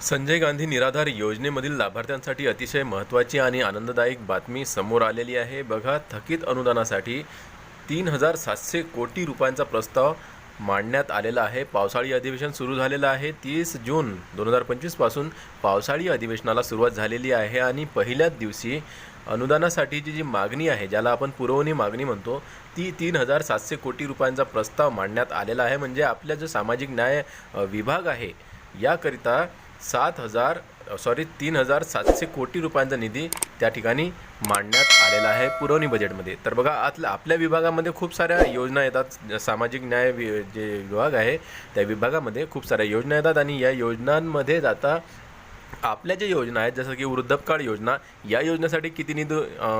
संजय गांधी निराधार योजनेमधील लाभार्थ्यांसाठी अतिशय महत्त्वाची आणि आनंददायक बातमी समोर आलेली आहे. बघा थकीत अनुदानासाठी तीन हजार सातशे कोटी रुपयांचा प्रस्ताव मांडण्यात आलेला आहे. पावसाळी अधिवेशन सुरू झालेलं आहे. तीस जून दोन हजार पंचवीसपासून पावसाळी अधिवेशनाला सुरुवात झालेली आहे आणि पहिल्याच दिवशी अनुदानासाठीची जी मागणी आहे ज्याला आपण पुरवणी मागणी म्हणतो ती तीन हजार सातशे कोटी रुपयांचा प्रस्ताव मांडण्यात आलेला आहे. म्हणजे आपल्या जो सामाजिक न्याय विभाग आहे याकरिता सात हजार सॉरी तीन हजार सातशे कोटी रुपयांचा निधी त्या ठिकाणी मांडण्यात आलेला आहे पुरवणी बजेटमध्ये तर बघा आतल्या आपल्या विभागामध्ये खूप साऱ्या योजना येतात. सामाजिक न्याय वि जे विभाग आहे त्या विभागामध्ये खूप साऱ्या योजना येतात आणि या योजनांमध्ये जाता आपल्या ज्या योजना आहेत जसं की वृद्धपकाळ योजना या योजनेसाठी किती निधी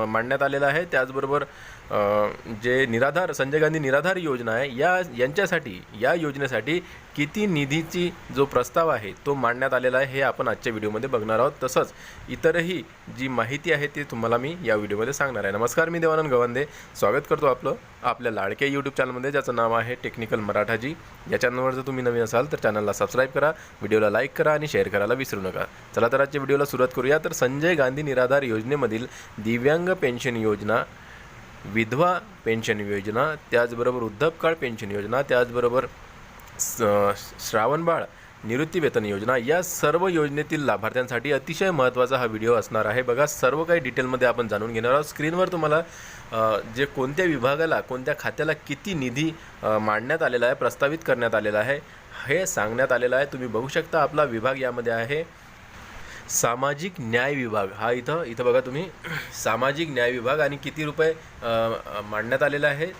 मांडण्यात आलेला आहे. त्याचबरोबर जे निराधार संजय गांधी निराधार योजना आहे या यांच्यासाठी या योजनेसाठी किती निधीची जो प्रस्ताव आहे तो मांडण्यात आलेला आहे हे आपण आजच्या व्हिडिओमध्ये बघणार आहोत. तसंच इतरही जी माहिती आहे ती तुम्हाला मी या व्हिडिओमध्ये सांगणार आहे. नमस्कार मी देवानंद गवंदे. स्वागत करतो आपलं आपल्या लाडक्या यूट्यूब चॅनलमध्ये ज्याचं नाव आहे टेक्निकल मराठाजी. या चॅनलवर जर तुम्ही नवीन असाल तर चॅनलला सबस्क्राईब करा व्हिडिओला लाईक करा आणि शेअर करायला विसरू नका. चला तर आजच्या व्हिडिओला सुरुवात करूया. तर संजय गांधी निराधार योजनेमधील दिव्यांग पेन्शन योजना विधवा पेन्शन योजना त्याचबरोबर वृद्धपकाळ पेन्शन योजना त्याचबरोबर स- श्रावणबाळ निवृत्तीवेतन योजना या सर्व योजनेतील लाभार्थ्यांसाठी अतिशय महत्त्वाचा हा व्हिडिओ असणार आहे. बघा सर्व काही डिटेलमध्ये आपण जाणून घेणार आहोत. स्क्रीनवर तुम्हाला जे कोणत्या विभागाला कोणत्या खात्याला किती निधी मांडण्यात आलेला आहे प्रस्तावित करण्यात आलेला आहे हे सांगण्यात आलेलं आहे. तुम्ही बघू शकता आपला विभाग यामध्ये आहे. सामाजिक न्याय विभाग. हा इथं इथं बघा तुम्ही. सामाजिक न्याय विभाग आणि किती रुपये मांडण्यात आलेला आहे?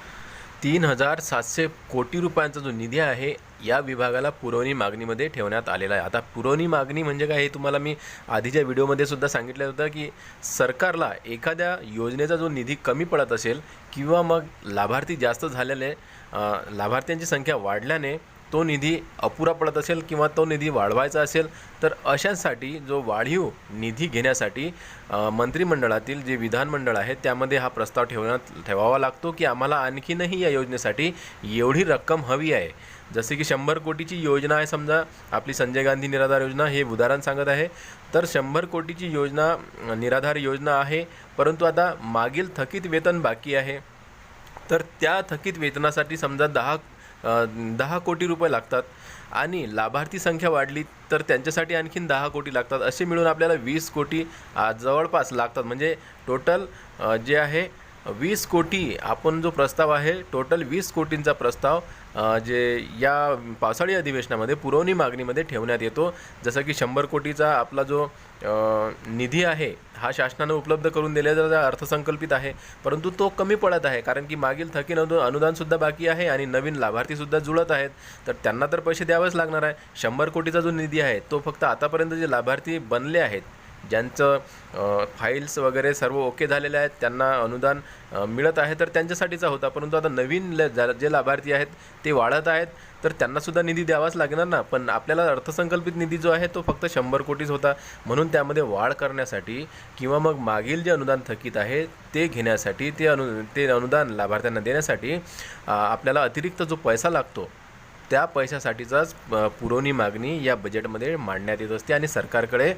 तीन हजार सातशे कोटी रुपयांचा जो निधी आहे या विभागाला पुरवणी मागणीमध्ये ठेवण्यात आलेला आहे. आता पुरवणी मागणी म्हणजे काय हे तुम्हाला मी आधीच्या व्हिडिओमध्ये सुद्धा सांगितलं होतं की सरकारला एखाद्या योजनेचा जो निधी कमी पडत असेल किंवा मग लाभार्थी जास्त झाल्याने लाभार्थ्यांची संख्या वाढल्याने तो निधी अपुरा पडत असेल किंवा तो निधी वाढवायचा असेल तर अशांसाठी जो वाढीव निधी घेण्यासाठी मंत्रिमंडळातील जे विधानमंडळ आहे त्यामध्ये हा प्रस्ताव ठेवण्यात ठेवावा लागतो की आम्हाला आणखीनही या योजनेसाठी एवढी रक्कम हवी आहे. जसे की शंभर कोटीची योजना आहे समजा आपली संजय गांधी निराधार योजना हे उदाहरण सांगत आहे. तर शंभर कोटीची योजना निराधार योजना आहे परंतु आता मागील थकीत वेतन बाकी आहे. तर त्या थकीत वेतनासाठी समजा दहा दहा कोटी रुपये लागतात आणि लाभार्थी संख्या वाढली तर त्यांच्यासाठी आणखीन दहा कोटी लागतात. असे मिळून आपल्याला वीस कोटी जवळपास लागतात. म्हणजे टोटल जे आहे वीस कोटी आपण जो प्रस्ताव आहे टोटल वीस कोटींचा प्रस्ताव जे या पावसाळी अधिवेशनामध्ये पुरवणी मागणीमध्ये ठेवण्यात येतो. जसं की शंभर कोटीचा आपला जो निधी आहे हा शासनानं उपलब्ध करून दिलेला अर्थसंकल्पित आहे. परंतु तो कमी पडत आहे कारण की मागील थकीन अनुदानसुद्धा बाकी आहे आणि नवीन लाभार्थीसुद्धा जुळत आहेत. तर त्यांना तर पैसे द्यावेच लागणार आहे. शंभर कोटीचा जो निधी आहे तो फक्त आतापर्यंत जे लाभार्थी बनले आहेत ज्यांचं फाईल्स वगैरे सर्व ओके झालेले आहेत त्यांना अनुदान मिळत आहे तर त्यांच्यासाठीचा होता. परंतु आता नवीन ल- जे लाभार्थी आहेत ते वाढत आहेत तर त्यांनासुद्धा निधी द्यावाच लागणार ना. पण आपल्याला अर्थसंकल्पित निधी जो आहे तो फक्त शंभर कोटीच होता. म्हणून त्यामध्ये वाढ करण्यासाठी किंवा मग मागील जे अनुदान थकीत आहे ते घेण्यासाठी ते अनु ते अनुदान लाभार्थ्यांना देण्यासाठी आपल्याला अतिरिक्त जो पैसा लागतो त्या पैशासाठीचाच पुरवणी मागणी या बजेटमध्ये मांडण्यात येत असते आणि सरकारकडे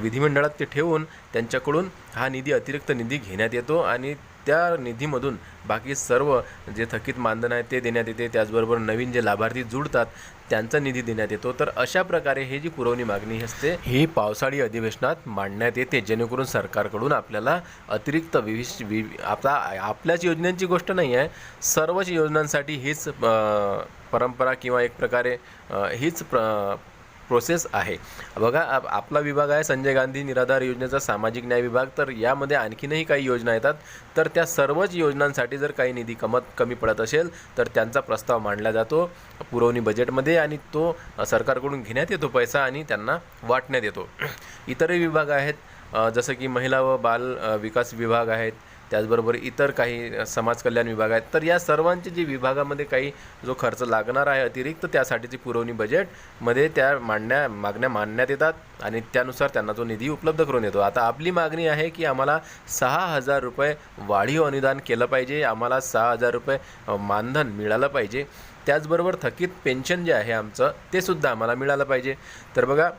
विधिमंडळात ते ठेवून त्यांच्याकडून हा निधी अतिरिक्त निधी घेण्यात येतो आणि त्या निधीमधून बाकी सर्व जे थकीत मानधन आहे ते देण्यात येते. त्याचबरोबर नवीन जे लाभार्थी जुळतात त्यांचा निधी देण्यात येतो. तर अशा प्रकारे हे जी पुरवणी मागणी असते ही पावसाळी अधिवेशनात मांडण्यात येते. जेणेकरून सरकारकडून आपल्याला अतिरिक्त विविष वि आता आपल्याच योजनांची गोष्ट नाही आहे सर्वच योजनांसाठी हीच परंपरा किंवा एक प्रकारे हीच प्र प्रोसेस आहे. बघा आप आपला विभाग आहे संजय गांधी निराधार योजनेचा सामाजिक न्याय विभाग. तर यामध्ये आणखीनही काही योजना येतात. तर त्या सर्वच योजनांसाठी जर काही निधी कमत कमी पडत असेल तर त्यांचा प्रस्ताव मांडला जातो. पुरवणी बजेटमध्ये आणि तो सरकारकडून घेण्यात येतो पैसा आणि त्यांना वाटण्यात येतो. इतरही विभाग आहेत. जसं की महिला व बाल विकास विभाग आहेत. त्याचबरोबर इतर काही समाज कल्याण विभाग आहेत. तर या सर्वांचे जे विभागामध्ये काही जो खर्च लागणार आहे अतिरिक्त त्यासाठीची पुरवणी बजेटमध्ये त्या मांडण्या मागण्या मांडण्यात येतात आणि त्यानुसार त्यांना जो निधी उपलब्ध करून येतो आता आपली मागणी आहे की आम्हाला सहा हजार रुपये वाढीव अनुदान केलं पाहिजे. आम्हाला सहा हजार रुपये मानधन मिळालं पाहिजे. त्याचबरोबर थकीत पेन्शन जे आहे आमचं ते सुद्धा आम्हाला मिळालं पाहिजे. तर बघा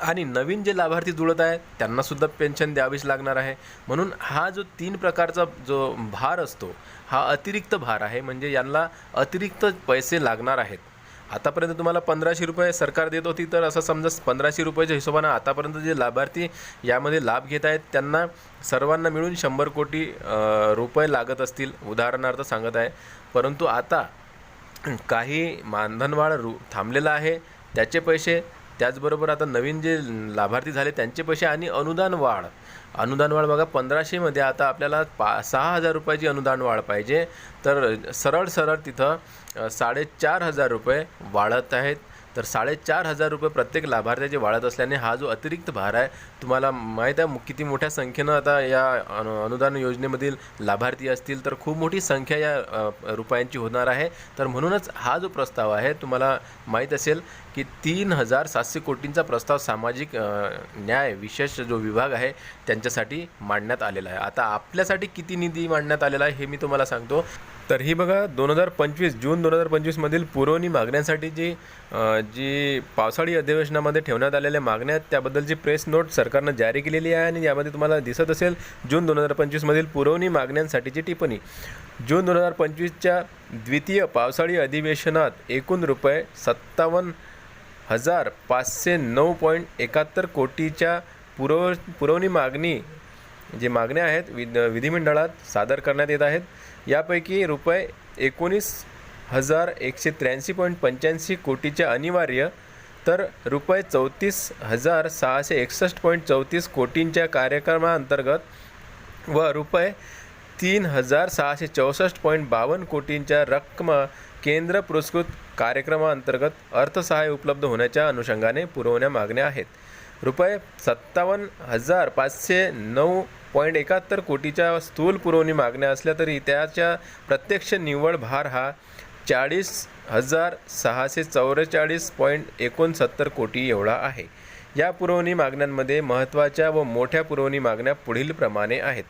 आणि नवीन जे लाभार्थी जुळत आहेत त्यांनासुद्धा पेन्शन द्यावीच लागणार आहे. म्हणून हा जो तीन प्रकारचा जो भार असतो हा अतिरिक्त भार आहे. म्हणजे यांना अतिरिक्त पैसे लागणार आहेत. आतापर्यंत तुम्हाला पंधराशे रुपये सरकार देत होती तर असं समजा पंधराशे रुपयाच्या हिशोबानं आतापर्यंत जे लाभार्थी यामध्ये लाभ घेत आहेत त्यांना सर्वांना मिळून शंभर कोटी रुपये लागत असतील उदाहरणार्थ सांगत आहे. परंतु आता काही मानधनवाढ रु थांबलेला आहे. त्याचे पैसे त्याचबरोबर आता नवीन जे लाभार्थी झाले त्यांचे पैसे आणि अनुदान वाढ. अनुदान वाढ बघा पंधराशेमध्ये आता आपल्याला पा सहा हजार रुपयाची अनुदान वाढ पाहिजे. तर सरळ सरळ तिथं साडेचार हजार रुपये वाढत आहेत. तर साडेचार हजार रुपये प्रत्येक लाभार्थ्याचे वाढत असल्याने हा जो अतिरिक्त भार आहे तुम्हाला माहीत आहे किती मोठ्या संख्येनं आता या अनु अनुदान योजनेमधील लाभार्थी असतील तर खूप मोठी संख्या या रुपयांची होणार आहे. तर म्हणूनच हा जो प्रस्ताव आहे तुम्हाला माहीत असेल की तीन हजार सातशे कोटींचा प्रस्ताव सामाजिक न्याय विशेष जो विभाग आहे त्यांच्यासाठी मांडण्यात आलेला आहे. आता आपल्यासाठी किती निधी मांडण्यात आलेला आहे हे मी तुम्हाला सांगतो. तर ही बघा दोन हजार पंचवीस जून दोन हजार पंचवीसमधील पुरवणी मागण्यांसाठी जी जी पावसाळी अधिवेशनामध्ये ठेवण्यात आलेल्या मागण्या आहेत त्याबद्दलची प्रेस नोट सरकारनं जारी केलेली आहे आणि यामध्ये तुम्हाला दिसत असेल जून दोन हजार पंचवीसमधील पुरवणी मागण्यांसाठीची टिप्पणी. जून दोन हजार पंचवीसच्या द्वितीय पावसाळी अधिवेशनात एकूण रुपये सत्तावन्न हजार पाचशे नऊ पॉईंट एकाहत्तर कोटीच्या पुरव पुरवणी मागणी जे मागण्या आहेत विध विधिमंडळात सादर करण्यात येत आहेत. यापैकी रुपये एकोणीस हजार एकशे त्र्याऐंशी पॉईंट पंच्याऐंशी कोटीच्या अनिवार्य तर रुपये चौतीस हजार सहाशे एकसष्ट पॉईंट चौतीस कोटींच्या कार्यक्रमाअंतर्गत व रुपये तीन हजार सहाशे चौसष्ट पॉईंट बावन्न कोटींच्या रक्कम केंद्र पुरस्कृत कार्यक्रमाअंतर्गत अर्थसहाय्य उपलब्ध होण्याच्या अनुषंगाने पुरवण्या मागण्या आहेत. रुपये सत्तावन्न हजार पाचशे नऊ पॉईंट एकाहत्तर कोटीच्या स्थूल पुरवणी मागण्या असल्या तरी त्याच्या प्रत्यक्ष निव्वळ भार हा चाळीस हजार सहाशे चौवेचाळीस पॉईंट एकोणसत्तर कोटी एवढा आहे. या पुरवणी मागण्यांमध्ये महत्त्वाच्या व मोठ्या पुरवणी मागण्या पुढील प्रमाणे आहेत.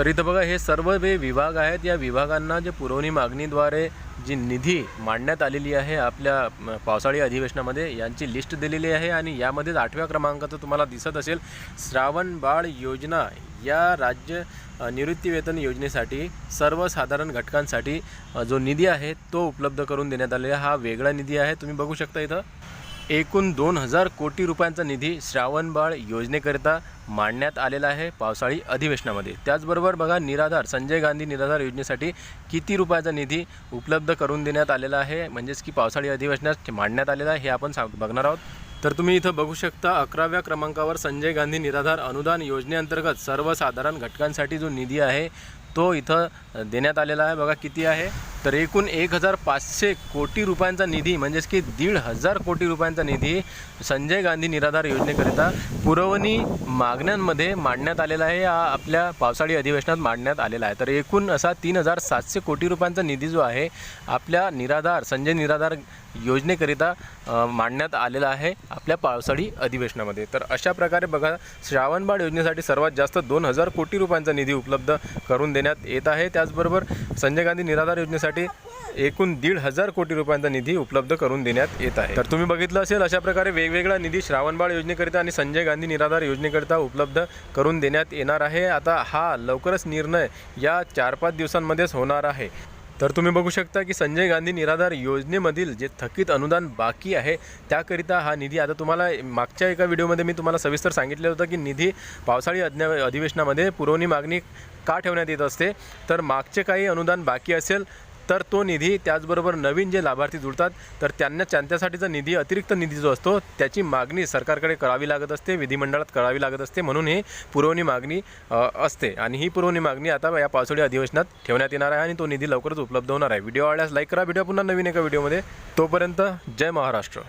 तर इथं बघा हे सर्व जे विभाग आहेत या विभागांना जे पुरवणी मागणीद्वारे जी निधी मांडण्यात आलेली आहे आपल्या पावसाळी अधिवेशनामध्ये यांची लिस्ट दिलेली आहे आणि यामध्येच आठव्या क्रमांकाचं तुम्हाला दिसत असेल श्रावण बाळ योजना या राज्य निवृत्तीवेतन योजनेसाठी सर्वसाधारण घटकांसाठी जो निधी आहे तो उपलब्ध करून देण्यात आलेला हा वेगळा निधी आहे. तुम्ही बघू शकता इथं. एकूण दोन हजार कोटी रुपयांचा निधी श्रावणबाळ योजनेकरिता मांडण्यात आलेला आहे पावसाळी अधिवेशनामध्ये. त्याचबरोबर बघा निराधार संजय गांधी निराधार योजनेसाठी किती रुपयाचा निधी उपलब्ध करून देण्यात आलेला आहे म्हणजेच की पावसाळी अधिवेशनात मांडण्यात आलेला आहे हे आपण सांग बघणार आहोत. तर तुम्ही इथं बघू शकता अकराव्या क्रमांकावर संजय गांधी निराधार अनुदान योजनेअंतर्गत सर्वसाधारण घटकांसाठी जो निधी आहे तो इथं देण्यात आलेला आहे. बघा किती आहे? तर एकूण एक हजार पाचशे कोटी रुपयांचा निधी म्हणजेच की दीड हजार कोटी रुपयांचा निधी संजय गांधी निराधार योजनेकरिता पुरवणी मागण्यांमध्ये मांडण्यात आलेला आहे. या आपल्या पावसाळी अधिवेशनात मांडण्यात आलेला आहे. तर एकूण असा तीन हजार सातशे कोटी रुपयांचा निधी जो आहे आपल्या निराधार संजय निराधार योजनेकरिता मांडण्यात आलेला आहे आपल्या पावसाळी अधिवेशनामध्ये. तर अशा प्रकारे बघा श्रावणबाळ योजनेसाठी सर्वात जास्त दोन हजार कोटी रुपयांचा निधी उपलब्ध करून देण्यात येत आहे. त्याचबरोबर संजय गांधी निराधार योजनेसाठी एकूण दीड हजार कोटी रुपयांचा निधी उपलब्ध करून देण्यात येत आहे. तर तुम्ही बघितलं असेल अशा प्रकारे वेगवेगळा निधी श्रावणबाळ योजनेकरिता आणि संजय गांधी निराधार योजनेकरिता उपलब्ध करून देण्यात येणार आहे. आता हा लवकरच निर्णय या चार पाच दिवसांमध्येच होणार आहे. तर तुम्ही बघू शकता की संजय गांधी निराधार योजनेमधील जे थकीत अनुदान बाकी आहे त्याकरिता हा निधी आता तुम्हाला मागच्या एका व्हिडिओमध्ये मी तुम्हाला सविस्तर सांगितलं होतं की निधी पावसाळी अज्ञा अधिवेशनामध्ये पुरवणी मागणी का ठेवण्यात येत असते? तर मागचे काही अनुदान बाकी असेल तर तो निधी त्याचबरोबर नवीन जे लाभार्थी जुळतात तर त्यांना त्यांच्यासाठीचा निधी अतिरिक्त निधी जो असतो त्याची मागणी सरकारकडे करावी लागत असते विधिमंडळात करावी लागत असते म्हणून ही पुरवणी मागणी असते. आणि ही पुरवणी मागणी आता या पावसाळी अधिवेशनात ठेवण्यात येणार आहे आणि तो निधी लवकरच उपलब्ध होणार आहे. व्हिडिओ आवडल्यास लाईक करा. व्हिडिओ पुन्हा नवीन एका व्हिडिओमध्ये. तोपर्यंत जय महाराष्ट्र.